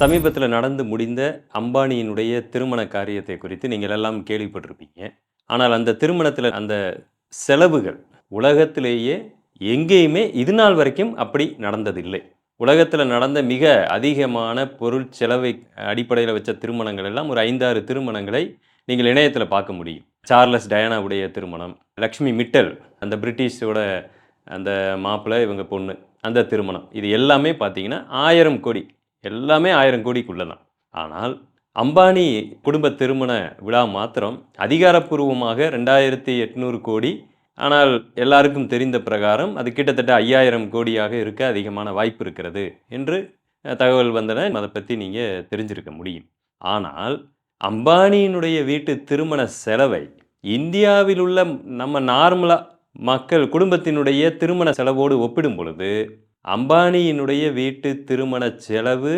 சமீபத்தில் நடந்து முடிந்த அம்பானியினுடைய திருமண காரியத்தை குறித்து நீங்கள் எல்லாம் கேள்விப்பட்டிருப்பீங்க. ஆனால் அந்த திருமணத்தில் அந்த செலவுகள் உலகத்திலேயே எங்கேயுமே இது நாள் வரைக்கும் அப்படி நடந்ததில்லை. உலகத்தில் நடந்த மிக அதிகமான பொருள் செலவை அடிப்படையில் வச்ச திருமணங்கள் எல்லாம் ஒரு ஐந்தாறு திருமணங்களை நீங்கள் இணையத்தில் பார்க்க முடியும். சார்லஸ் டயானாவுடைய திருமணம் லக்ஷ்மி மிட்டல் அந்த பிரிட்டிஷோட அந்த மாப்பிள்ளை இவங்க பொண்ணு அந்த திருமணம் இது எல்லாமே பார்த்தீங்கன்னா ஆயிரம் கோடி எல்லாமே ஆயிரம் கோடிக்குள்ளே தான். ஆனால் அம்பானி குடும்ப திருமண விழா மாத்திரம் அதிகாரப்பூர்வமாக ரெண்டாயிரத்தி எட்நூறு கோடி. ஆனால் எல்லாருக்கும் தெரிந்த பிரகாரம் அது கிட்டத்தட்ட ஐயாயிரம் கோடியாக இருக்க அதிகமான வாய்ப்பு இருக்கிறது என்று தகவல் வந்தன. அதை பற்றி நீங்கள் தெரிஞ்சிருக்க முடியும். ஆனால் அம்பானியினுடைய வீட்டு திருமண செலவை இந்தியாவில் உள்ள நம்ம நார்மலாக மக்கள் குடும்பத்தினுடைய திருமண செலவோடு ஒப்பிடும் பொழுது அம்பானியினுடைய வீட்டு திருமண செலவு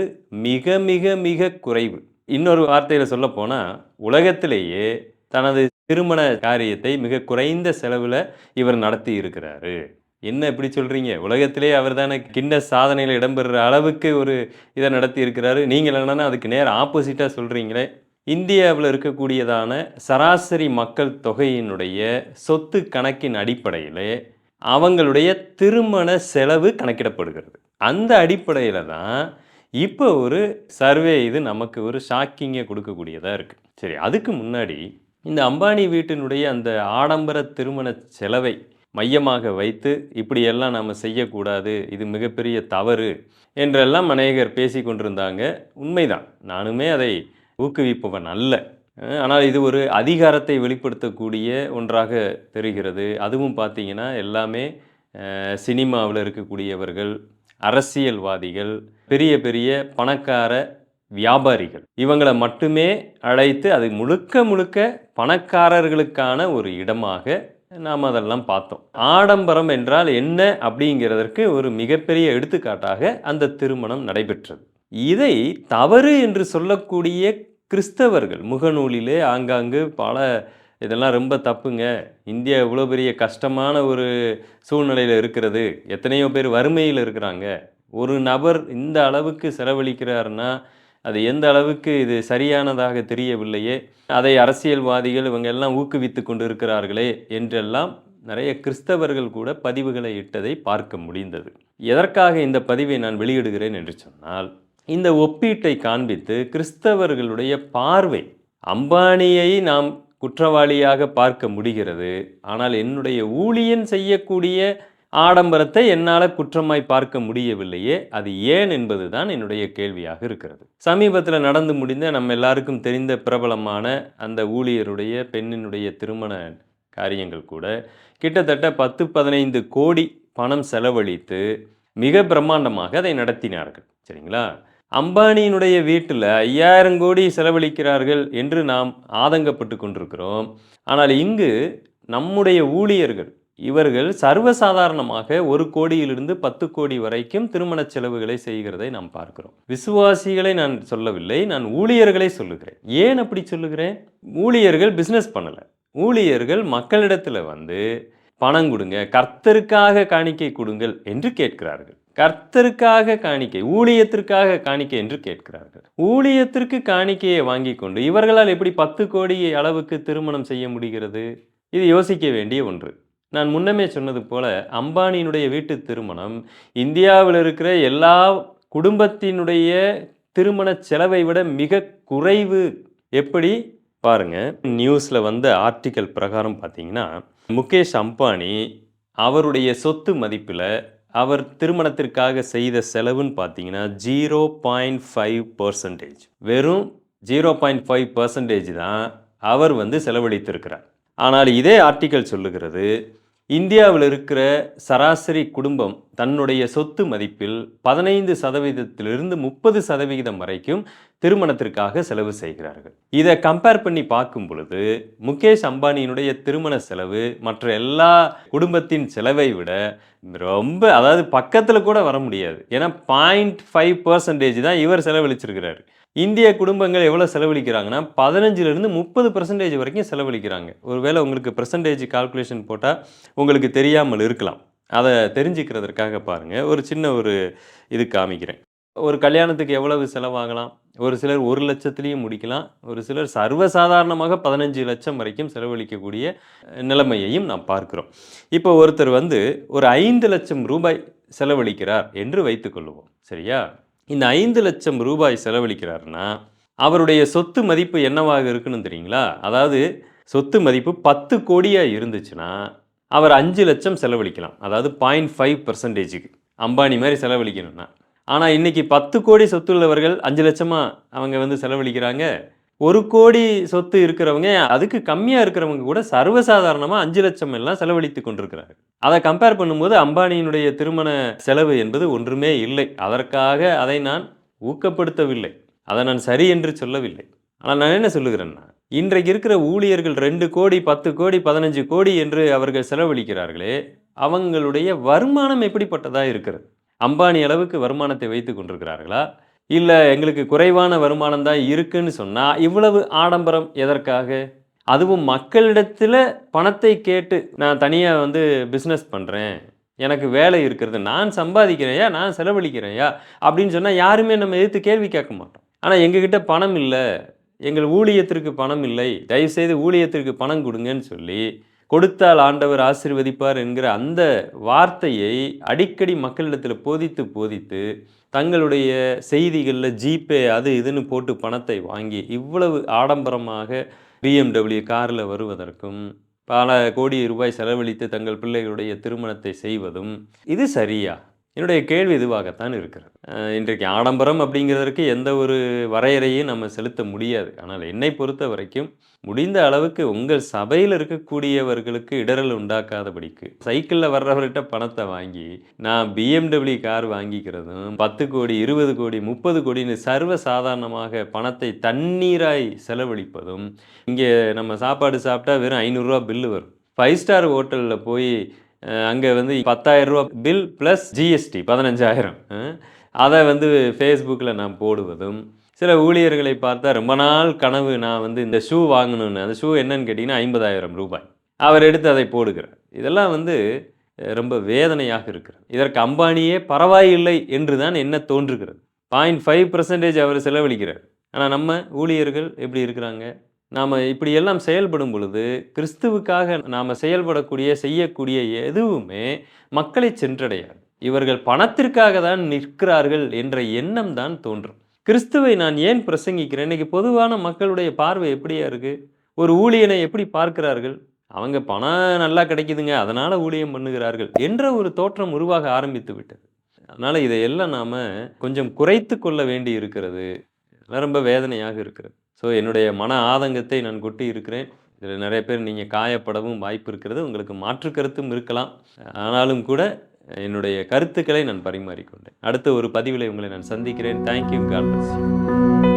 மிக மிக மிக குறைவு. இன்னொரு வார்த்தையில் சொல்ல போனால் உலகத்திலேயே தனது திருமண காரியத்தை மிக குறைந்த செலவில் இவர் நடத்தி இருக்கிறாரு. என்ன இப்படி சொல்கிறீங்க உலகத்திலே அவர் தானே கிண்ண சாதனையில் இடம்பெறுகிற அளவுக்கு ஒரு இதை நடத்தி இருக்கிறாரு. நீங்கள் என்னன்னா அதுக்கு நேர் ஆப்போசிட்டாக சொல்கிறீங்களே இந்தியாவில் இருக்கக்கூடியதான சராசரி மக்கள் தொகையினுடைய சொத்து கணக்கின் அடிப்படையிலே அவங்களுடைய திருமண செலவு கணக்கிடப்படுகிறது. அந்த அடிப்படையில் தான் இப்போ ஒரு சர்வே இது நமக்கு ஒரு ஷாக்கிங்கை கொடுக்கக்கூடியதாக இருக்குது சரி அதுக்கு முன்னாடி இந்த அம்பானி வீட்டினுடைய அந்த ஆடம்பர திருமண செலவை மையமாக வைத்து இப்படியெல்லாம் நாம் செய்யக்கூடாது இது மிகப்பெரிய தவறு என்றெல்லாம் அநேகர் பேசி கொண்டிருந்தாங்க உண்மைதான். நானுமே அதை ஊக்குவிப்பவன் அல்ல. ஆனால் இது ஒரு அதிகாரத்தை வெளிப்படுத்தக்கூடிய ஒன்றாக தெரிகிறது. அதுவும் பார்த்தீங்கன்னா எல்லாமே சினிமாவில் இருக்கக்கூடியவர்கள் அரசியல்வாதிகள் பெரிய பெரிய பணக்கார வியாபாரிகள். இவங்களை மட்டுமே அழைத்து அது முழுக்க முழுக்க பணக்காரர்களுக்கான ஒரு இடமாக நாம் அதெல்லாம் பார்த்தோம். ஆடம்பரம் என்றால் என்ன அப்படிங்கிறதற்கு ஒரு மிகப்பெரிய எடுத்துக்காட்டாக அந்த திருமணம் நடைபெற்றது. இதை தவறு என்று சொல்லக்கூடிய கிறிஸ்தவர்கள் முகநூலிலே ஆங்காங்கு பல இதெல்லாம் ரொம்ப தப்புங்க. இந்தியா இவ்வளோ பெரிய கஷ்டமான ஒரு சூழ்நிலையில் இருக்கிறது. எத்தனையோ பேர் வறுமையில் இருக்கிறாங்க. ஒரு நபர் இந்த அளவுக்கு செலவழிக்கிறாருன்னா அது எந்த அளவுக்கு இது சரியானதாக தெரியவில்லையே. அதை அரசியல்வாதிகள் இவங்க எல்லாம் ஊக்குவித்து கொண்டு இருக்கிறார்களே என்றெல்லாம் நிறைய கிறிஸ்தவர்கள் கூட பதிவுகளை இட்டதை பார்க்க முடிந்தது. எதற்காக இந்த பதிவை நான் வெளியிடுகிறேன் என்று சொன்னால் இந்த ஒப்பீட்டை காண்பித்து கிறிஸ்தவர்களுடைய பார்வை அம்பானியை நாம் குற்றவாளியாக பார்க்க முடிகிறது. ஆனால் என்னுடைய ஊழியன் செய்யக்கூடிய ஆடம்பரத்தை என்னால் குற்றமாய் பார்க்க முடியவில்லையே அது ஏன் என்பதுதான் என்னுடைய கேள்வியாக இருக்கிறது. சமீபத்தில் நடந்து முடிந்த நம்ம எல்லாருக்கும் தெரிந்த பிரபலமான அந்த ஊழியருடைய பெண்ணினுடைய திருமண காரியங்கள் கூட கிட்டத்தட்ட பத்து பதினைந்து கோடி பணம் செலவழித்து மிக பிரம்மாண்டமாக அதை நடத்தினார்கள். சரிங்களா? அம்பானியினுடைய வீட்டில் ஐயாயிரம் கோடி செலவழிக்கிறார்கள் என்று நாம் ஆதங்கப்பட்டு கொண்டிருக்கிறோம். ஆனால் இங்கு நம்முடைய ஊழியர்கள் இவர்கள் சர்வசாதாரணமாக ஒரு கோடியிலிருந்து பத்து கோடி வரைக்கும் திருமண செலவுகளை செய்கிறதை நாம் பார்க்கிறோம். விசுவாசிகளை நான் சொல்லவில்லை நான் ஊழியர்களை சொல்லுகிறேன். ஏன் அப்படி சொல்லுகிறேன்? ஊழியர்கள் பிஸ்னஸ் பண்ணலை. ஊழியர்கள் மக்களிடத்தில் வந்து பணம் கொடுங்க கர்த்தருக்காக காணிக்கை கொடுங்கள் என்று கேட்கிறார்கள். கர்த்தருக்காக காணிக்கை ஊழியத்திற்காக காணிக்கை என்று கேட்கிறார்கள். ஊழியத்திற்கு காணிக்கையை வாங்கி கொண்டு இவர்களால் எப்படி பத்து கோடி அளவுக்கு திருமணம் செய்ய முடிகிறது? இது யோசிக்க வேண்டிய ஒன்று. நான் முன்னமே சொன்னது போல அம்பானியினுடைய வீட்டு திருமணம் இந்தியாவில் இருக்கிற எல்லா குடும்பத்தினுடைய திருமண செலவை விட மிக குறைவு. எப்படி? பாருங்க நியூஸில் வந்த ஆர்டிக்கல் பிரகாரம் பார்த்தீங்கன்னா முகேஷ் அம்பானி அவருடைய சொத்து மதிப்பில் அவர் திருமணத்திற்காக செய்த செலவுன்னு பார்த்தீங்கன்னா ஜீரோ பாயிண்ட் ஃபைவ் பர்சன்டேஜ். வெறும் ஜீரோ பாயிண்ட் ஃபைவ் பர்சன்டேஜ் தான் அவர் வந்து செலவழித்திருக்கிறார். ஆனால் இதே ஆர்டிக்கல் சொல்லுகிறது இந்தியாவில் இருக்கிற சராசரி குடும்பம் தன்னுடைய சொத்து மதிப்பில் பதினைந்து சதவீதத்திலிருந்து முப்பது சதவிகிதம் வரைக்கும் திருமணத்திற்காக செலவு செய்கிறார்கள். இதை கம்பேர் பண்ணி பார்க்கும் பொழுது முகேஷ் அம்பானியினுடைய திருமண செலவு மற்ற எல்லா குடும்பத்தின் செலவை விட ரொம்ப அதாவது பக்கத்தில் கூட வர முடியாது. ஏன்னா பாயிண்ட் ஃபைவ் பர்சன்டேஜ் தான் இவர் செலவழிச்சிருக்கிறார். இந்திய குடும்பங்கள் எவ்வளோ செலவழிக்கிறாங்கன்னா பதினஞ்சிலிருந்து முப்பது பர்சன்டேஜ் வரைக்கும் செலவழிக்கிறாங்க. ஒருவேளை உங்களுக்கு பர்சன்டேஜ் கால்குலேஷன் போட்டால் உங்களுக்கு தெரியாமல் இருக்கலாம். அதை தெரிஞ்சுக்கிறதுக்காக பாருங்கள் ஒரு சின்ன ஒரு இது காமிக்கிறேன். ஒரு கல்யாணத்துக்கு எவ்வளவு செலவாகலாம்? ஒரு சிலர் ஒரு லட்சத்துலேயும் முடிக்கலாம். ஒரு சிலர் சர்வசாதாரணமாக பதினஞ்சு லட்சம் வரைக்கும் செலவழிக்கக்கூடிய நிலைமையையும் நாம் பார்க்கிறோம். இப்போ ஒருத்தர் வந்து ஒரு ஐந்து லட்சம் ரூபாய் செலவழிக்கிறார் என்று வைத்துக்கொள்வோம் சரியா? இந்த ஐந்து லட்சம் ரூபாய் செலவழிக்கிறார்னா அவருடைய சொத்து மதிப்பு என்னவாக இருக்குன்னு தெரியுங்களா? அதாவது சொத்து மதிப்பு பத்து கோடியாக இருந்துச்சுன்னா அவர் அஞ்சு லட்சம் செலவழிக்கலாம். அதாவது பாயிண்ட் ஃபைவ் பர்சன்டேஜுக்கு அம்பானி மாதிரி செலவழிக்கணும்னா. ஆனால் இன்றைக்கி பத்து கோடி சொத்து உள்ளவர்கள் அஞ்சு லட்சமாக அவங்க வந்து செலவழிக்கிறாங்க. ஒரு கோடி சொத்து இருக்கிறவங்க அதுக்கு கம்மியாக இருக்கிறவங்க கூட சர்வசாதாரணமாக அஞ்சு லட்சம் எல்லாம் செலவழித்து கொண்டிருக்கிறாங்க அதை கம்பேர் பண்ணும்போது அம்பானியினுடைய திருமண செலவு என்பது ஒன்றுமே இல்லை. அதற்காக அதை நான் ஊக்கப்படுத்தவில்லை. அதை நான் சரி என்று சொல்லவில்லை. ஆனால் நான் என்ன சொல்லுகிறேன்னா இன்றைக்கு இருக்கிற ஊழியர்கள் ரெண்டு கோடி பத்து கோடி பதினஞ்சு கோடி என்று அவர்கள் செலவழிக்கிறார்களே அவங்களுடைய வருமானம் எப்படிப்பட்டதாக இருக்கிறது? அம்பானி அளவுக்கு வருமானத்தை வைத்து கொண்டிருக்கிறார்களா? இல்லை எங்களுக்கு குறைவான வருமானம் தான் இருக்குன்னு சொன்னால் இவ்வளவு ஆடம்பரம் எதற்காக? அதுவும் மக்களிடத்தில் பணத்தை கேட்டு நான் தனியாக வந்து பிஸ்னஸ் பண்ணுறேன் எனக்கு வேலை இருக்கிறது நான் சம்பாதிக்கிறேயா நான் செலவழிக்கிறேயா அப்படின்னு சொன்னால் யாருமே நம்ம எதிர்த்து கேள்வி கேட்க மாட்டோம். ஆனால் எங்ககிட்ட பணம் இல்லை எங்கள் ஊழியத்திற்கு பணம் இல்லை தயவுசெய்து ஊழியத்திற்கு பணம் கொடுங்கன்னு சொல்லி கொடுத்தால் ஆண்டவர் ஆசீர்வதிப்பார் என்கிற அந்த வார்த்தையை அடிக்கடி மக்களிடத்தில் போதித்து போதித்து தங்களுடைய செய்திகளில் ஜிபே அது இதுன்னு போட்டு பணத்தை வாங்கி இவ்வளவு ஆடம்பரமாக பிஎம்டபிள்யூ காரில் வருவதற்கும் பல கோடி ரூபாய் செலவழித்து தங்கள் பிள்ளைகளுடைய திருமணத்தை செய்வதும் இது சரியா? என்னுடைய கேள்வி இதுவாகத்தான் இருக்கிறது. இன்றைக்கு ஆடம்பரம் அப்படிங்கிறதற்கு எந்த ஒரு வரையறையும் நம்ம செலுத்த முடியாது. ஆனால் என்னை பொறுத்த வரைக்கும் முடிந்த அளவுக்கு உங்கள் சபையில் இருக்கக்கூடியவர்களுக்கு இடரல் உண்டாக்காதபடிக்கு சைக்கிளில் வர்றவர்கிட்ட பணத்தை வாங்கி நான் பிஎம்டபிள்யூ கார் வாங்கிக்கிறதும் பத்து கோடி இருபது கோடி முப்பது கோடின்னு சர்வ சாதாரணமாக பணத்தை தண்ணீராய் செலவழிப்பதும் இங்கே நம்ம சாப்பாடு சாப்பிட்டா வெறும் ஐநூறுரூவா பில்லு வரும். ஃபைவ் ஸ்டார் ஹோட்டலில் போய் அங்கே வந்து பத்தாயிரம் ரூபா பில் ப்ளஸ் ஜிஎஸ்டி பதினஞ்சாயிரம். அதை வந்து ஃபேஸ்புக்கில் நான் போடுவதும் சில ஊழியர்களை பார்த்தா ரொம்ப நாள் கனவு நான் வந்து இந்த ஷூ வாங்கணும்னு அந்த ஷூ என்னன்னு கேட்டிங்கன்னா ஐம்பதாயிரம் ரூபாய். அவர் எடுத்து அதை போடுகிறார். இதெல்லாம் வந்து ரொம்ப வேதனையாக இருக்கிறது. இதற்கு அம்பானியே பரவாயில்லை என்று தான் என்ன தோன்றுகிறது. பாயிண்ட் ஃபைவ் பர்சன்டேஜ் அவர் செலவழிக்கிறார். ஆனால் நம்ம ஊழியர்கள் எப்படி இருக்கிறாங்க? நாம் இப்படியெல்லாம் செயல்படும் பொழுது கிறிஸ்துவுக்காக நாம் செயல்படக்கூடிய செய்யக்கூடிய எதுவுமே மக்களை சென்றடையாது. இவர்கள் பணத்திற்காக தான் நிற்கிறார்கள் என்ற எண்ணம் தான் தோன்றும். கிறிஸ்துவை நான் ஏன் பிரசங்கிக்கிறேன்? இன்னைக்கு பொதுவான மக்களுடைய பார்வை எப்படியா இருக்குது ஒரு ஊழியனை எப்படி பார்க்கிறார்கள்? அவங்க பணம் நல்லா கிடைக்குதுங்க அதனால் ஊழியம் பண்ணுகிறார்கள் என்ற ஒரு தோற்றம் உருவாக ஆரம்பித்து விட்டது. அதனால் இதையெல்லாம் நாம் கொஞ்சம் குறைத்து கொள்ள வேண்டி இருக்கிறது ரொம்ப வேதனையாக இருக்கிறது. ஸோ என்னுடைய மன ஆதங்கத்தை நான் கொட்டி இருக்கிறேன். இதில் நிறைய பேர் நீங்கள் காயப்படவும் வாய்ப்பு இருக்கிறது. உங்களுக்கு மாற்று கருத்தும் இருக்கலாம். ஆனாலும் கூட என்னுடைய கருத்துக்களை நான் பரிமாறிக்கொண்டேன். அடுத்த ஒரு பதிவில் உங்களை நான் சந்திக்கிறேன். Thank you God